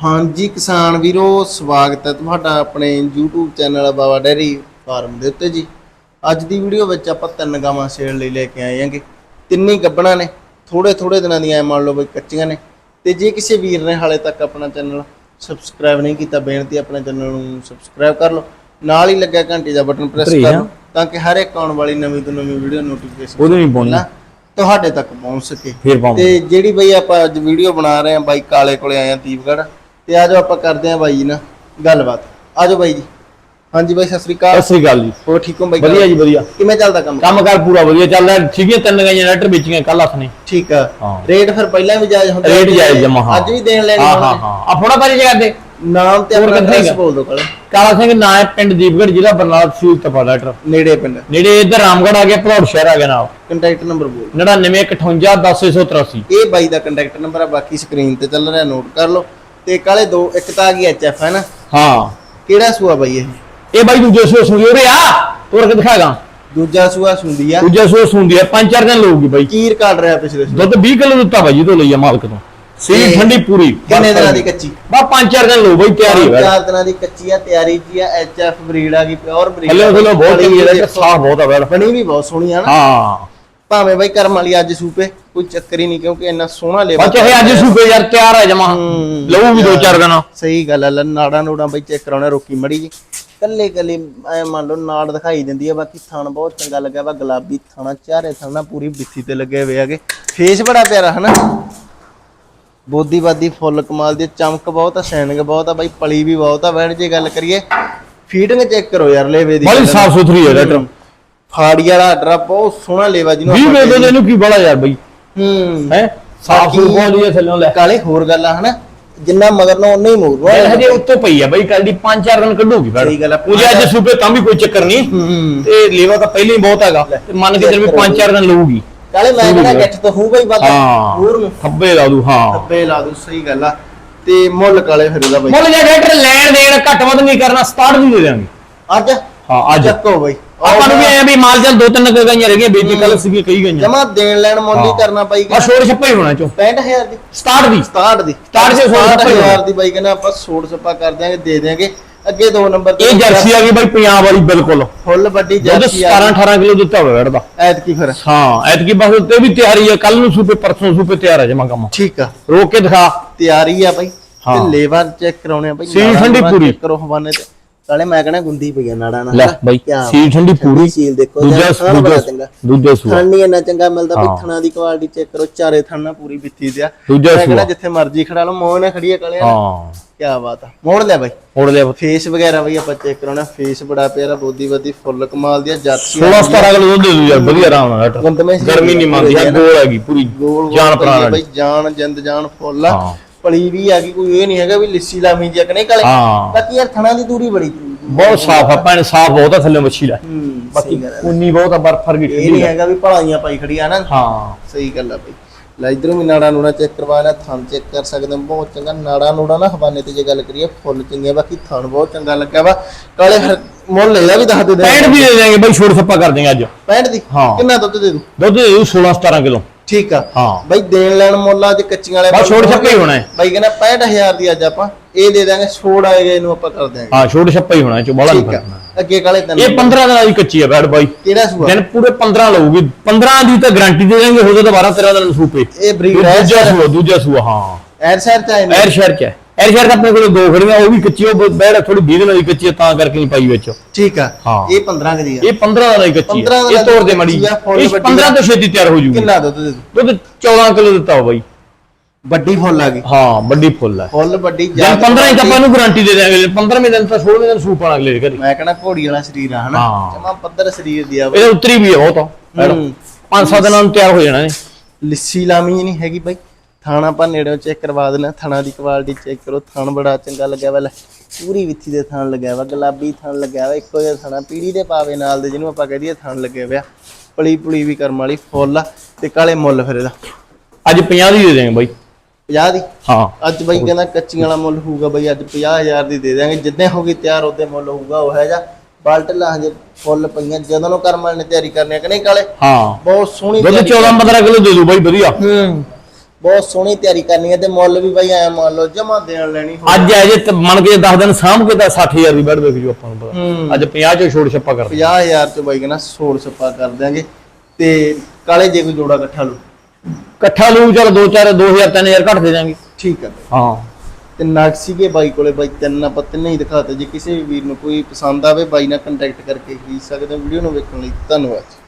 ਹਾਂਜੀ ਕਿਸਾਨ ਵੀਰੋ ਸਵਾਗਤ ਹੈ ਤੁਹਾਡਾ ਆਪਣੇ YouTube channel Baba dairy farm ਦੇ ਉੱਤੇ ਜੀ। ਅੱਜ ਦੀ ਵੀਡੀਓ ਵਿੱਚ ਆਪਾਂ ਤਿੰਨ ਗਾਵਾਂ ਸੇਲ ਲਈ ਲੈ ਕੇ ਆਏ ਹਾਂਗੇ। ਤਿੰਨੇ ਗੱਬਣਾ ਨੇ ਥੋੜੇ ਥੋੜੇ ਦਿਨਾਂ ਦੀਆਂ ਮੰਨ ਲਓ ਬਈ ਕੱਚੀਆਂ ਨੇ। ਤੇ ਜੇ ਕਿਸੇ ਵੀਰ ਨੇ ਹਾਲੇ ਤੱਕ ਆਪਣਾ ਚੈਨਲ ਸਬਸਕ੍ਰਾਈਬ ਨਹੀਂ ਕੀਤਾ ਬੇਨਤੀ ਆਪਣੇ ਚੈਨਲ ਨੂੰ ਸਬਸਕ੍ਰਾਈਬ ਕਰ ਲਓ। ਨਾਲ ਹੀ ਲੱਗਿਆ ਘੰਟੀ ਦਾ ਬਟਨ ਪ੍ਰੈਸ ਕਰ। ਲਓ ਤਾਂ ਕਿ ਹਰ ਇੱਕ ਆਉਣ ਵਾਲੀ ਨਵੀਂ ਤੋਂ ਨਵੀਂ ਵੀਡੀਓ ਨੋਟੀਫਿਕੇਸ਼ਨ ਉਹਦੇ ਨਹੀਂ ਪਾਉਣੀ ਤੁਹਾਡੇ ਤੱਕ ਪਹੁੰਚ ਸਕੇ। ਤੇ ਜਿਹੜੀ ਬਈ ਆਪਾਂ ਅੱਜ ਵੀਡੀਓ ਬਣਾ ਰਹੇ ਆ ਬਾਈ ਕਾਲੇ ਕੋਲੇ ਆਏ ਆ ਦੀਪਗੜ੍ਹ ਤੇ ਆਜੋ ਆਪਾਂ ਕਰਦੇ ਆ ਬਾਈ ਜੀ ਨਾਲ ਗੱਲਬਾਤ। ਆਜੋ ਬਾਈ ਜੀ। ਹਾਂਜੀ ਬਾਈ ਸਤਿ ਸ੍ਰੀ ਸਤਿ ਅਕਾਲ ਸ੍ਰੀ ਅਕਾਲ ਜੀ। ਹੋਰ ਠੀਕ ਹੋ ਬਾਈ? ਵਧੀਆ ਜੀ ਵਧੀਆ। ਕਿਵੇਂ ਚੱਲਦਾ ਕੰਮ? ਕੰਮ ਕਾਰ ਪੂਰਾ ਵਧੀਆ ਚੱਲ ਰਿਹਾ। ਠੀਕ ਹੈ ਤਿੰਨ ਗਾਈਆਂ ਲੈਟਰ ਵੇਚੀਆਂ ਕੱਲ ਹੱਥ ਨੇ ਠੀਕ ਆ। ਹਾਂ। ਰੇਟ ਫਿਰ ਪਹਿਲਾਂ ਵੀ ਜਾਇਜ਼ ਹੁੰਦਾ ਰੇਟ ਜਾਇਜ਼ ਜਮਾ ਹਾਂ ਅੱਜ ਵੀ ਦੇਣ ਲੈਣੇ ਹਾਂ ਹਾਂ ਹਾਂ। ਆ ਫੋੜਾ ਭਾਜੀ ਜਗਾ ਦੇ ਨਾਮ ਤੇ ਹੋਰ ਆਪਣਾ ਕਿੱਥੇ ਐਡਰੈਸ ਹੈਗਾ? ਬੋਲ ਦਿਓ ਕਾਲੇ ਕਾਲਾ ਸਿੰਘ ਨਾਂ ਹੈ ਪਿੰਡ ਦੀਪਗੜ੍ਹ ਜ਼ਿਲ੍ਹਾ ਬਰਨਾਲਾ ਤਹਿਸੀਲ ਤਪਾ ਲੈਟਰ ਨੇੜੇ ਪਿੰਡ। ਨੇੜੇ ਇੱਧਰ ਰਾਮਗੜ੍ਹ ਆ ਗਿਆ ਭਲੌੜ ਸ਼ਹਿਰ ਆ ਗਿਆ ਨਾਲ। ਕੰਟੈਕਟ ਨੰਬਰ ਬੋਲ 9958 ਇਹ ਬਾਈ ਦਾ ਕੰਟੈਕਟ ਨੰਬਰ ਆ ਬਾਕੀ ਸਕਰੀਨ ਤੇ ਚੱਲ ਰਿਹਾ ਨੋਟ ਕਰ ਲਓ। ਤੇ ਕਾਲੇ ਦੋ ਇੱਕ ਤਾਂ ਆ ਗਈ ਐਚਐਫ ਹੈ ਨਾ? ਹਾਂ। ਕਿਹੜਾ ਸੂਆ ਬਾਈ ਇਹ? ਇਹ ਬਾਈ ਦੂਜੇ ਸੋ ਸੁਣੀ ਉਰੇ ਆ! ਤੋਰ ਕੇ ਦਿਖਾਗਾ ਦੂਜਾ ਸੂਆ ਸੁੰਦੀ ਆ। ਦੂਜੇ ਸੋ ਸੁਣਦੀ ਹੈ ਪੰਜ ਚਾਰ ਦਿਨ ਲਊਗੀ ਬਾਈ। ਕੀਰ ਕੱਢ ਰਿਹਾ ਪਿਛਲੇ ਸੂਏ। ਦੁੱਧ 20 ਕਿਲੋ ਦਿੱਤਾ ਬਾਈ ਤੋਂ ਲਈ ਆ ਮਾਲਕ ਤੋਂ। ਸੀ ਠੰਡੀ ਪੂਰੀ। ਕਿੰਨੇ ਦਿਨਾਂ ਦੀ ਕੱਚੀ? ਬਾ ਪੰਜ ਚਾਰ ਦਿਨ ਲਊ ਬਾਈ ਤਿਆਰੀ ਹੈ ਚਾਰ ਦਿਨਾਂ ਦੀ ਕੱਚੀ ਆ ਤਿਆਰੀ ਜੀ ਆ ਐਚਐਫ ਬਰੀਡ ਆ ਗਈ ਪਿਓਰ ਬਰੀਡ ਹੱਲੇ ਹੱਲੇ ਬਹੁਤ ਚੰਗੀ ਹੈ ਸਾਫ਼ ਬਹੁਤ ਆ ਬਣੀ ਵੀ ਬਹੁਤ ਸੋਹਣੀ ਆ ਨਾ। ਹਾਂ। ਭਾਵੇਂ ਬਾਈ ਕਰਮ ਵਾਲੀ ਅੱਜ ਸੂਪੇ। ਕੋਈ ਚੱਕਰ ਹੀ ਨਹੀਂ ਕਿਉਂਕਿ ਇੰਨਾ ਸੋਹਣਾ ਲੇਵਾ ਬੱਚੇ ਇਹ ਅੱਜ ਸੂਬੇ ਯਾਰ ਤਿਆਰ ਹੈ ਜਮਾ। ਹੂੰ। ਲਊ ਵੀ ਦੋ ਚਾਰ ਦਿਨ। ਸਹੀ ਗੱਲ ਲੈ ਨਾੜਾਂ ਨੂੜਾਂ ਬਈ ਚੈੱਕ ਕਰਾਉਣਾ ਰੋਕੀ ਮੜੀ ਜੀ। ਕੱਲੇ ਕੱਲੇ ਐ ਮੰਨ ਲਓ ਨਾੜ ਦਿਖਾਈ ਦਿੰਦੀ ਆ ਬਾਕੀ ਥਣ ਬਹੁਤ ਚੰਗਾ ਲੱਗਿਆ ਵਾ ਗੁਲਾਬੀ ਥਣਾ ਚਾਰੇ ਥਣਾ ਪੂਰੀ ਬਿੱਥੀ ਤੇ ਲੱਗੇ ਹੋਏ ਆਗੇ ਫੇਸ ਬੜਾ ਪਿਆਰਾ ਹਨਾ? ਬੋਦੀ ਬਾਦੀ ਫੁੱਲ ਕਮਾਲ ਦੀ ਚਮਕ ਬਹੁਤ ਆ ਸ਼ੈਨਿੰਗ ਬਹੁਤ ਆ ਬਾਈ ਪਲੀ ਵੀ ਬਹੁਤ ਆ ਵੈਣ ਜੇ ਗੱਲ ਕਰੀਏ ਫੀਡਿੰਗ ਚੈੱਕ ਕਰੋ ਯਾਰ ਲੇਵੇ ਦੀ ਬੜੀ ਸਾਫ਼ ਸੁਥਰੀ ਹੈ। ਲੈਟਰ ਫਾੜੀ ਵਾਲਾ ਆਰਡਰ ਬਹੁਤ ਸੋਹਣਾ ਲੇਵਾ ਜਿਹਨੂੰ 20 ਆਪਾਂ ਵੇਚਦੇ ਨੇ ਇਹਨੂੰ ਕੀ ਬੜਾ ਯਾਰ ਬਈ। ਹੂੰ। ਹੈ? ਸਾਫ਼ ਬਾਕੀ- ਸੁਥਰੀ ਬਹੁਤ ਹੈ ਥੱਲੋਂ ਲੈ। ਕਾਲੇ ਹੋਰ ਗੱਲ ਆ ਹਨਾ? ਜਿੰਨਾ ਮਗਰ ਨੂੰ ਉਹਨੇ ਹੀ ਇਹ ਮੋੜਨਾ ਹਜੇ ਉੱਤੋਂ ਪਈ ਆ ਬਈ ਕੱਲ ਦੀ ਪੰਜ ਚਾਰ ਦਿਨ ਕੱਢੂਗੀ ਬੈੜ ਸਹੀ ਗੱਲ ਆ। ਪੂਜਾ ਅੱਜ ਸੂਬੇ ਤਾਂ ਵੀ ਕੋਈ ਚੱਕਰ ਨਹੀਂ। ਹੂੰ। ਤੇ ਲੇਵਾ ਤਾਂ ਪਹਿਲਾਂ ਹੀ ਬਹੁਤ ਹੈਗਾ। ਤੇ ਮੰਨ ਕੇ ਚੱਲ ਵੀ ਪੰਜ ਚਾਰ ਦਿਨ ਲਊਗੀ। ਕਾਲੇ ਮੈਂ ਕਹਿੰਦਾ ਗੱਠ ਤਾਂ ਹੂੰ ਬਈ ਵੱਧ। ਹਾਂ। ਹੋਰ ਨੂੰ। ਖੱਬੇ ਲਾ ਦੂ ਹਾਂ। ਥੱਬੇ ਲਾ ਦੋ ਸਹੀ ਗੱਲ ਆ। ਤੇ ਮੁੱਲ ਕਾਲੇ ਫਿਰ ਬਈ। ਮੁੱਲ ਜੇ ਲੈਣ ਦੇਣ ਘੱਟ ਵੱਧ ਨਹੀਂ ਕਰਨਾ 67 ਦੀ ਅੱਜ? ਹਾਂ ਅੱਜ। ਚੱਕੋ ਬਈ। ਆਪਾਂ ਨੂੰ ਵੀ ਐ ਵੀ ਮਾਲ ਚੱਲ ਦੋ ਤਿੰਨ ਗਾਈਆਂ ਰਹਿ ਗਈਆਂ ਵੇਚੀ ਕੱਲ ਸੀਗੀ ਕਈ ਗਾਈਆਂ। ਜਮਾ ਦੇਣ ਲੈਣ ਮੁੱਲ। ਕਰਨਾ ਪਈ ਆ ਛੋੜ ਛੱਪਾ ਹੀ ਹੋਣਾ ਚੋ। 65000 ਦੀ। 67 ਦੀ। 67 ਦੀ। 67 67 ਦੀ 65000 ਦੀ ਬਾਈ ਕਹਿੰਦਾ ਆਪਾਂ ਸੋੜ ਸੱਪਾ ਕਰ ਦਿਆਂਗੇ ਦੇ ਦਿਆਂਗੇ। ਅੱਗੇ ਦੋ ਨੰਬਰ ਇਹ ਜਰਸੀ ਆ ਗਈ ਬਾਈ ਪੰਜਾਬ ਵਾਲੀ ਬਿਲਕੁਲ। ਫੁੱਲ ਵੱਡੀ ਜਰਸੀ ਆ 17 18 ਕਿਲੋ ਦਿੱਤਾ ਹੋਇਆ ਵੜਦਾ ਐਤਕੀ ਫਿਰ। ਹਾਂ ਐਤਕੀ ਬਸ ਤੇ ਵੀ ਤਿਆਰੀ ਹੈ ਕੱਲ ਨੂੰ ਸੂਪੇ ਪਰਸੋਂ ਸੂਪੇ ਤਿਆਰ ਹੈ ਜਮਾ ਕੰਮ। ਠੀਕ ਆ। ਰੋਕ ਕੇ ਦਿਖਾ। ਤਿਆਰੀ ਆ ਬਾਈ। ਤੇ ਲੇਬਰ ਚੈੱਕ ਕਰਾਉਣੇ ਆ ਬਾਈ। ਨਾੜਾਂ ਠੰਡੀ ਪੂਰੀ। ਕਰੋ ਹਵਾਨੇ ਤੇ। ਕਾਲੇ ਮੈਂ ਕਹਿੰਦਾ ਗੁੰਦੀ ਪਈ ਆ ਨਾੜਾਂ ਨਾਲ ਲੈ? ਬਾਈ ਕਿਆ ਸੀਲ ਠੰਡੀ ਪੂਰੀ। ਸੀਲ ਦੇਖੋ ਦੂਜਾ ਜਾਂ ਥਣ ਬੜਾ ਦੂਜਾ ਚੰਗਾ ਦੂਜਾ ਸੂਆ। ਥਣ ਨਹੀਂ ਇੰਨਾ ਚੰਗਾ ਮਿਲਦਾ ਹਾਂ। ਥਣਾ ਦੀ ਕੁਆਲਿਟੀ ਚੈੱਕ ਕਰੋ ਚਾਰੇ ਥਣ ਨਾਲ ਪੂਰੀ ਬਿੱਤੀ ਦਿਆ ਦੂਜਾ ਮੈਂ ਸੂਆ। ਜਿੱਥੇ ਮਰਜ਼ੀ ਖੜਾ ਲਓ ਮੋਹ ਨਾਲ ਖੜੀ ਆ ਕਾਲੇ ਹਾਂ। ਕੀ ਬਾਤ ਆ। ਮੋੜ ਲੈ ਬਾਈ। ਉੜ ਲਿਆ ਫੇਸ ਵਗੈਰਾ ਬਈ ਆਪਾਂ ਚੈੱਕ ਕਰਾਉਣਾ। ਫੇਸ ਬੜਾ ਪਿਆਰਾ ਬੋਦੀ ਬਾਦੀ ਫੁੱਲ ਕਮਾਲ ਦੀ ਆ ਜਰਸੀ 16 17 ਕਿਲੋ ਦੁੱਧ ਦੇ ਦੂ ਯਾਰ ਵਧੀਆ ਆਰਾਮ ਨਾਲ। ਗੰਦਮੇ ਸੀ ਗਰਮੀ ਨਹੀਂ ਮੰਨਦੀ ਹੈ ਗੋਲ ਹੈਗੀ ਪੂਰੀ। ਗੋਲ ਜਾਨ ਆ ਪ੍ਰਾਣ ਬਈ ਜਾਨ ਜਿੰਦ ਜਾਨ ਫੁੱਲ। ਆ ਹਾਂ। ਪਲੀ ਵੀ ਆ ਗਈ ਕੋਈ ਇਹ ਨਹੀਂ ਹੈਗਾ ਵੀ ਲਿੱਸੀ ਲਾਮੀ ਜਿਹਾ ਕਿ ਨਹੀਂ ਕਾਲੇ। ਹਾਂ। ਬਾਕੀ ਯਾਰ ਥਣਾ ਦੀ ਦੂਰੀ ਬੜੀ ਬਹੁਤ ਸਾਫ਼ ਆ ਭੈਣ ਸਾਫ਼ ਬਹੁਤ ਆ ਥੱਲੇ ਮੱਛੀ ਲੈ। ਬਾਕੀ। ਉਨੀ ਬਹੁਤ ਆ ਬਰਫ ਵਰਗੀ ਇਹ ਠੰਡੀ ਨਹੀਂ ਆ। ਹੈਗਾ ਵੀ ਭਲਾਈਆਂ ਪਾਈ ਖੜੀ ਆ ਨਾ। ਹਾਂ। ਸਹੀ ਗੱਲ ਆ ਬਈ। ਲੈ ਇਧਰੋਂ ਵੀ ਨਾੜਾ ਨੂੜਾ ਚੈੱਕ ਕਰਵਾ ਲਿਆ ਥਣ ਚੈੱਕ ਕਰ ਸਕਦੇ ਹੋ ਬਹੁਤ ਚੰਗਾ। ਨਾੜਾ ਨੂੜਾ ਨਾ ਹਵਾਨੇ ਤੇ ਜੇ ਗੱਲ ਕਰੀਏ ਫੁੱਲ ਚੰਗੇ ਬਾਕੀ ਥਣ ਬਹੁਤ ਚੰਗਾ ਲੱਗਿਆ ਵਾ। ਕਾਲੇ ਫਿਰ ਮੁੱਲ ਇਹਦਾ ਵੀ ਦੱਸ ਦੇ ਦੇ। 65 ਵੀ ਦੇ ਦੇਾਂਗੇ ਬਾਈ ਛੋੜ ਛੱਪਾ ਕਰ ਦੇਂਗੇ ਅੱਜ। 65 ਦੀ? ਹਾਂ। ਕਿੰਨਾ ਦੁੱਧ ਦੇ ਦੂ ਦੁੱਧ ਦੇ ਦੂ 16 17 ਕਿਲੋ। ਠੀਕ ਆ। ਹਾਂ। ਬਾਈ ਦੇਣ ਲੈਣ ਮੁੱਲ ਅੱਜ ਕੱਚੀਆਂ ਵਾਲੇ ਬਸ ਛੋੜ। ਛੱਪਾ ਹੀ ਹੋਣਾ ਹੈ। ਬਾਈ ਕਹਿੰਦਾ 65000 ਦੀ ਅੱਜ ਆਪਾਂ। ਇਹ ਦੇ ਦਾਂਗੇ ਛੋੜ ਆਏਗਾ ਇਹਨੂੰ ਆਪਾਂ ਕਰ ਦਿਆਂਗੇ। ਹਾਂ ਛੋੜ ਛੱਪਾ ਹੀ ਹੋਣਾ ਇਹ ਚ ਬੜਾ ਨਹੀਂ ਠੀਕ ਆ। ਕਰਨਾ ਅੱਗੇ ਕਾਲੇ ਤੈਨੂੰ ਇਹ 15 ਦਿਨਾਂ ਦੀ ਕੱਚੀ ਆ ਬੈਡ ਬਾਈ। ਕਿਹੜਾ ਸੂਆ? ਦਿਨ ਪੂਰੇ 15 ਲਊਗੀ। 15 ਦੀ ਤਾਂ ਗਾਰੰਟੀ ਦੇ ਦੇਣਗੇ ਹੋ ਤਾਂ 12 13 ਦਿਨ ਸੂਪੇ। ਇਹ ਬਰੀਡ ਹੈ ਦੂਜਾ ਸੂਆ ਦੂਜਾ ਸੂਆ ਹਾਂ। ਐਰ ਸਰ ਚ ਆਏ ਨੇ। ਐਰ ਸ਼ਹਿਰ ਚ ਹੈ। ਐਰ ਸ਼ਹਿਰ ਤਾਂ ਆਪਣੇ ਕੋਲ ਦੋ ਖੜੀਆਂ ਉਹ ਵੀ ਕੱਚੀ ਉਹ ਬੈਡ ਥੋੜੀ 20 ਦਿਨਾਂ ਦੀ ਕੱਚੀ ਆ, ਤਾਂ ਕਰਕੇ ਨਹੀਂ ਪਾਈ ਵਿੱਚ। ਠੀਕ ਆ। ਹਾਂ। ਇਹ 15 ਕੁ ਦੀ ਆ। ਇਹ 15 ਦਿਨਾਂ ਦੀ ਕੱਚੀ 15 ਹੈ ਦਿਨਾਂ ਇਹ ਤੋੜ ਦੇ ਮੜੀ ਕੱਚੀ ਆ, ਫੁੱਲ ਇਹ ਵੱਡੀ 15 ਤੋਂ ਛੇਤੀ ਤਿਆਰ ਹੋ ਜੂਗੀ। ਕਿੰਨਾ ਦੁੱਧ ਦੇ ਦੂ? ਦੁੱਧ 14 ਕਿਲੋ ਦਿੱਤਾ ਹੋ ਬਾਈ। ਵੱਡੀ ਫੁੱਲ ਆ ਗਈ। ਹਾਂ ਵੱਡੀ ਫੁੱਲ ਹੈ ਫੁੱਲ ਵੱਡੀ ਜ਼ਿਆਦਾ 15 ਹੀ ਤਾਂ ਆਪਾਂ ਨੂੰ ਗਾਰੰਟੀ ਦੇ ਦੇਾਂਗੇ 15ਵੇਂ ਦਿਨ ਤਾਂ 16ਵੇਂ ਦਿਨ ਸੂਪ ਆਣ ਅਗਲੇ ਦੇ ਘਰੇ। ਮੈਂ ਕਹਿੰਦਾ ਘੋੜੀ ਵਾਲਾ ਸਰੀਰ ਆ ਹਨਾ? ਹਾਂ। ਜਮਾ ਪੱਧਰ ਸਰੀਰ ਦੀ ਆ ਇਹਦਾ ਉਤਰੀ ਵੀ ਹੈ ਬਹੁਤ ਹੂੰ। ਪੰਜ ਸੱਤ ਦਿਨਾਂ ਨੂੰ ਤਿਆਰ ਹੋ ਜਾਣਾ ਨੇ ਲਿੱਸੀ ਲਾਮੀ ਨਹੀਂ ਹੈਗੀ ਬਾਈ। ਥਾਣਾ ਆਪਾਂ ਨੇੜੋਂ ਚੈੱਕ ਕਰਵਾ ਦੇਣਾ ਥਾਣਾ ਦੀ ਕੁਆਲਿਟੀ ਚੈੱਕ ਕਰੋ ਥਣ ਬੜਾ ਚੰਗਾ ਲੱਗਿਆ ਵਾ ਲੈ ਪੂਰੀ ਵਿੱਥੀ ਦੇ ਥਣ ਲੱਗਿਆ ਵਾ ਗੁਲਾਬੀ ਥਣ ਲੱਗਿਆ ਵਾ ਇੱਕੋ ਜਿਹਾ ਥਣਾ ਪੀੜੀ ਦੇ ਪਾਵੇ ਨਾਲ ਦੇ ਜਿਹਨੂੰ ਆਪਾਂ ਕਹਿ ਦਈਏ ਥਣ ਲੱਗੇ ਹੋਇਆ ਪਲੀ ਪੁਲੀ ਵੀ ਕਰਮ ਵਾਲੀ ਫੁੱਲ ਆ ਤੇ ਕਾਲੇ ਮੁੱਲ ਫਿਰ ਇਹਦਾ। ਅੱਜ 50 ਦੀ ਦੇ ਦੇਾਂਗੇ ਬਾਈ। 50 ਦੀ? ਹਾਂ। ਅੱਜ ਬਾਈ ਕਹਿੰਦਾ ਕੱਚੀਆਂ ਵਾਲਾ ਮੁੱਲ ਹੋਊਗਾ ਬਾਈ ਅੱਜ 50000 ਦੀ ਦੇ ਦਿਆਂਗੇ ਜਿੱਦਾਂ ਹੋ ਗਈ ਤਿਆਰ ਉਹਦੇ ਮੁੱਲ ਹੋਊਗਾ ਉਹ ਹੈ ਜਾ ਬਾਲਟ ਲਾ ਹਜੇ ਫੁੱਲ ਪਈਆਂ ਜਦੋਂ ਨੂੰ ਕਰਮ ਵਾਲੇ ਨੇ ਤਿਆਰੀ ਕਰਨੀ ਹੈ ਕਿ ਨਹੀਂ ਕਾਲੇ? ਹਾਂ। ਬਹੁਤ ਸੋਹਣੀ ਦੁੱਧ ਤਿਆਰੀ 14 15 ਕਿਲੋ ਦੇ ਦੂ ਬਾਈ ਵਧੀਆ। ਹੂੰ। ਬਹੁਤ ਸੋਹਣੀ ਤਿਆਰੀ ਕਰਨੀ ਹੈ ਤੇ ਮੁੱਲ ਵੀ ਬਾਈ ਐ ਮੰਨ ਲਓ ਜਮਾ ਦੇਣ ਲੈਣੀ ਹੋਵੇ। ਅੱਜ ਐ ਜੇ ਤੇ ਮੰਨ ਕੇ 10 ਦਿਨ ਸਾਂਭ ਕੇ ਤਾਂ 60000 ਦੀ ਬੈਠ ਵੇਖ ਜੋ ਆਪਾਂ ਨੂੰ ਪਤਾ। ਅੱਜ 50 ਚੋਂ ਛੋੜ ਛੱਪਾ ਕਰਦੇ 50000 ਚ ਬਾਈ ਕਹਿੰਦਾ ਸੋੜ ਸਪਾ ਕਰ ਦਿਆਂਗੇ। ਤੇ ਕਾਲੇ ਜੇ ਕੋਈ ਜੋੜਾ ਇਕੱਠਾ ਲਓ ਇਕੱਠਾ ਲੂ ਚਲ 2 4 2000 3000 ਘੱਟ ਦੇ ਦਾਂਗੇ ਠੀਕ ਹੈ। ਹਾਂ। ਤੇ ਨਗ ਸੀਗੇ ਬਾਈ ਕੋਲੇ ਬਾਈ ਤਿੰਨ ਆਪਾਂ ਤਿੰਨੇ ਹੀ ਦਿਖਾਤੇ ਜੇ ਕਿਸੇ ਵੀ ਵੀਰ ਨੂੰ ਕੋਈ ਪਸੰਦ ਆਵੇ ਬਾਈ ਨਾਲ ਕੰਟੈਕਟ ਕਰਕੇ ਖਰੀਦ ਸਕਦੇ ਹੋ। ਵੀਡੀਓ ਨੂੰ ਵੇਖਣ ਲਈ ਧੰਨਵਾਦ।